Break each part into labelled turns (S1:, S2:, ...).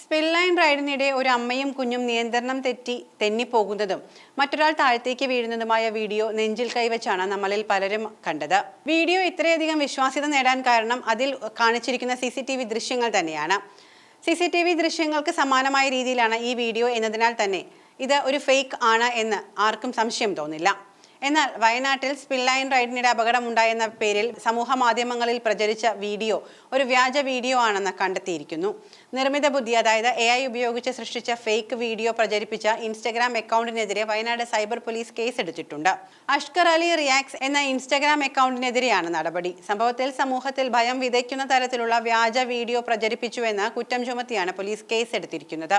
S1: Spill line റൈഡിനിടെ ഒരു അമ്മയും കുഞ്ഞും നിയന്ത്രണം തെറ്റി തെന്നിപ്പോകുന്നതും മറ്റൊരാൾ താഴത്തേക്ക് വീഴുന്നതുമായ വീഡിയോ നെഞ്ചിൽ കൈവച്ചാണ് നമ്മളിൽ പലരും കണ്ടത്. വീഡിയോ ഇത്രയധികം വിശ്വാസ്യത നേടാൻ കാരണം അതിൽ കാണിച്ചിരിക്കുന്ന സി ദൃശ്യങ്ങൾ തന്നെയാണ്. സി സി ടി വി ദൃശ്യങ്ങൾക്ക് സമാനമായ രീതിയിലാണ് ഈ വീഡിയോ എന്നതിനാൽ തന്നെ ഇത് ഒരു ഫേക്ക് ആണ് എന്ന് ആർക്കും സംശയം തോന്നില്ല. എന്നാൽ വയനാട്ടിൽ സ്പിൽ ലൈൻ റൈഡിനിടെ അപകടമുണ്ടായെന്ന പേരിൽ സമൂഹ മാധ്യമങ്ങളിൽ പ്രചരിച്ച വീഡിയോ ഒരു വ്യാജ വീഡിയോ ആണെന്ന് കണ്ടെത്തിയിരിക്കുന്നു. നിർമ്മിത ബുദ്ധി അതായത് എ ഐ ഉപയോഗിച്ച് സൃഷ്ടിച്ച ഫേക്ക് വീഡിയോ പ്രചരിപ്പിച്ച ഇൻസ്റ്റഗ്രാം അക്കൗണ്ടിനെതിരെ വയനാട് സൈബർ പോലീസ് കേസ് എടുത്തിട്ടുണ്ട് അഷ്കർ അലി റിയാക്സ് എന്ന ഇൻസ്റ്റഗ്രാം അക്കൗണ്ടിനെതിരെയാണ് നടപടി. സംഭവത്തിൽ സമൂഹത്തിൽ ഭയം വിതയ്ക്കുന്ന തരത്തിലുള്ള വ്യാജ വീഡിയോ പ്രചരിപ്പിച്ചുവെന്ന് കുറ്റം ചുമത്തിയാണ് പോലീസ് കേസെടുത്തിരിക്കുന്നത്.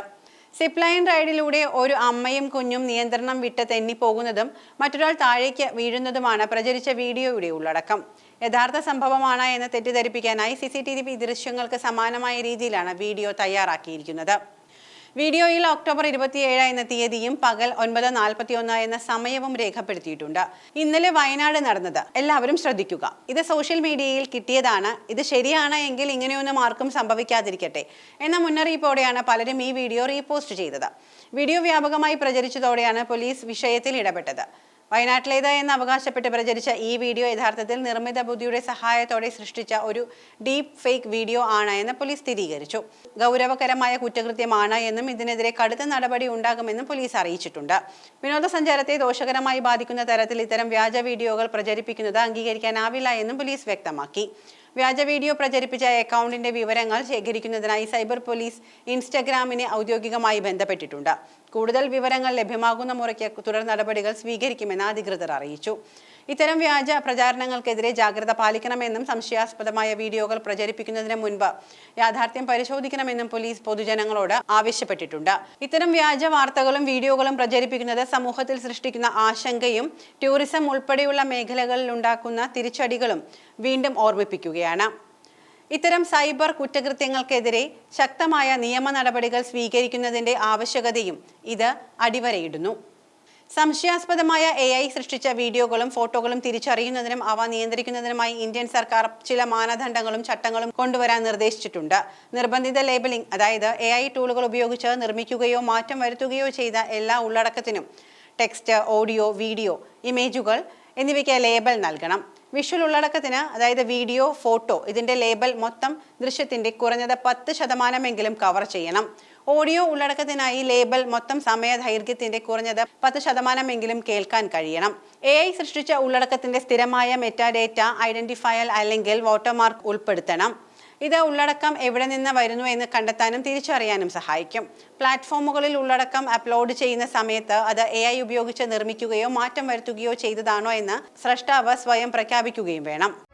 S1: സിപ്ലൈൻ റൈഡിലൂടെ ഒരു അമ്മയും കുഞ്ഞും നിയന്ത്രണം വിട്ട് തെന്നിപ്പോകുന്നതും മറ്റൊരാൾ താഴേക്ക് വീഴുന്നതുമാണ് പ്രചരിച്ച വീഡിയോയുടെ ഉള്ളടക്കം. യഥാർത്ഥ സംഭവമാണ് എന്ന് തെറ്റിദ്ധരിപ്പിക്കാനായി സി സി ടി വി ദൃശ്യങ്ങൾക്ക് സമാനമായ രീതിയിലാണ് വീഡിയോ തയ്യാറാക്കിയിരിക്കുന്നത്. വീഡിയോയിൽ ഒക്ടോബർ ഇരുപത്തിയേഴ് എന്ന തീയതിയും പകൽ ഒൻപത് നാൽപ്പത്തി ഒന്ന് എന്ന സമയവും രേഖപ്പെടുത്തിയിട്ടുണ്ട്. ഇന്നലെ വയനാട് നടന്നത്. എല്ലാവരും ശ്രദ്ധിക്കുക. ഇത് സോഷ്യൽ മീഡിയയിൽ കിട്ടിയതാണ്. ഇത് ശരിയാണ് എങ്കിൽ ഇങ്ങനെയൊന്നും ആർക്കും സംഭവിക്കാതിരിക്കട്ടെ എന്ന മുന്നറിയിപ്പോടെയാണ് പലരും ഈ വീഡിയോ റീപോസ്റ്റ് ചെയ്തത്. വീഡിയോ വ്യാപകമായി പ്രചരിച്ചതോടെയാണ് പോലീസ് വിഷയത്തിൽ ഇടപെട്ടത്. വയനാട്ടിലേത് എന്ന് അവകാശപ്പെട്ട് പ്രചരിച്ച ഈ വീഡിയോ യഥാർത്ഥത്തിൽ നിർമ്മിത ബുദ്ധിയുടെ സഹായത്തോടെ സൃഷ്ടിച്ച ഒരു ഡീപ് ഫേക്ക് വീഡിയോ ആണ് എന്ന് പോലീസ് സ്ഥിരീകരിച്ചു. ഗൗരവകരമായ കുറ്റകൃത്യമാണ് എന്നും ഇതിനെതിരെ കടുത്ത നടപടി ഉണ്ടാകുമെന്നും പോലീസ് അറിയിച്ചിട്ടുണ്ട്. വിനോദസഞ്ചാരത്തെ ദോഷകരമായി ബാധിക്കുന്ന തരത്തിൽ ഇത്തരം വ്യാജ വീഡിയോകൾ പ്രചരിപ്പിക്കുന്നത് അംഗീകരിക്കാനാവില്ല എന്നും പോലീസ് വ്യക്തമാക്കി. വ്യാജ വീഡിയോ പ്രചരിപ്പിച്ച അക്കൗണ്ടിന്റെ വിവരങ്ങൾ ശേഖരിക്കുന്നതിനായി സൈബർ പോലീസ് ഇൻസ്റ്റഗ്രാമിനെ ഔദ്യോഗികമായി ബന്ധപ്പെട്ടിട്ടുണ്ട്. കൂടുതൽ വിവരങ്ങൾ ലഭ്യമാകുന്ന മുറയ്ക്ക് തുടർ നടപടികൾ സ്വീകരിക്കുമെന്ന് അധികൃതർ അറിയിച്ചു. ഇത്തരം വ്യാജ പ്രചാരണങ്ങൾക്കെതിരെ ജാഗ്രത പാലിക്കണമെന്നും സംശയാസ്പദമായ വീഡിയോകൾ പ്രചരിപ്പിക്കുന്നതിന് മുൻപ് യാഥാർത്ഥ്യം പരിശോധിക്കണമെന്നും പോലീസ് പൊതുജനങ്ങളോട് ആവശ്യപ്പെട്ടിട്ടുണ്ട്. ഇത്തരം വ്യാജ വാർത്തകളും വീഡിയോകളും പ്രചരിപ്പിക്കുന്നത് സമൂഹത്തിൽ സൃഷ്ടിക്കുന്ന ആശങ്കയും ടൂറിസം ഉൾപ്പെടെയുള്ള മേഖലകളിൽ ഉണ്ടാക്കുന്ന തിരിച്ചടികളും വീണ്ടും ഓർമ്മിപ്പിക്കുകയാണ് ഇത്തരം സൈബർ കുറ്റകൃത്യങ്ങൾക്കെതിരെ ശക്തമായ നിയമ നടപടികൾ സ്വീകരിക്കുന്നതിന്റെ ആവശ്യകതയും ഇത് അടിവരയിടുന്നു. സംശയാസ്പദമായ എ ഐ സൃഷ്ടിച്ച വീഡിയോകളും ഫോട്ടോകളും തിരിച്ചറിയുന്നതിനും അവ നിയന്ത്രിക്കുന്നതിനുമായി ഇന്ത്യൻ സർക്കാർ ചില മാനദണ്ഡങ്ങളും ചട്ടങ്ങളും കൊണ്ടുവരാൻ നിർദ്ദേശിച്ചിട്ടുണ്ട്. നിർബന്ധിത ലേബലിംഗ് അതായത് എ ഐ ടൂളുകൾ ഉപയോഗിച്ച് നിർമ്മിക്കുകയോ മാറ്റം വരുത്തുകയോ ചെയ്ത എല്ലാ ഉള്ളടക്കത്തിനും ടെക്സ്റ്റ് ഓഡിയോ വീഡിയോ ഇമേജുകൾ എന്നിവയ്ക്ക് ലേബൽ നൽകണം. വിഷ്വൽ ഉള്ളടക്കത്തിന് അതായത് വീഡിയോ ഫോട്ടോ ഇതിന്റെ ലേബൽ മൊത്തം ദൃശ്യത്തിന്റെ കുറഞ്ഞത് പത്ത് ശതമാനമെങ്കിലും കവർ ചെയ്യണം. ഓഡിയോ ഉള്ളടക്കത്തിനായി ലേബൽ മൊത്തം സമയ ദൈർഘ്യത്തിന്റെ കുറഞ്ഞത് പത്ത് ശതമാനമെങ്കിലും കേൾക്കാൻ കഴിയണം. എ ഐ സൃഷ്ടിച്ച ഉള്ളടക്കത്തിന്റെ സ്ഥിരമായ മെറ്റാഡേറ്റ ഐഡന്റിഫയൽ അല്ലെങ്കിൽ വാട്ടർമാർക്ക് ഉൾപ്പെടുത്തണം. ഇത് ഉള്ളടക്കം എവിടെ നിന്ന് വരുന്നു എന്ന് കണ്ടെത്താനും തിരിച്ചറിയാനും സഹായിക്കും. പ്ലാറ്റ്ഫോമുകളിൽ ഉള്ളടക്കം അപ്ലോഡ് ചെയ്യുന്ന സമയത്ത് അത് എ ഉപയോഗിച്ച് നിർമ്മിക്കുകയോ മാറ്റം വരുത്തുകയോ ചെയ്തതാണോ എന്ന് സ്രഷ്ടാവ് സ്വയം പ്രഖ്യാപിക്കുകയും വേണം.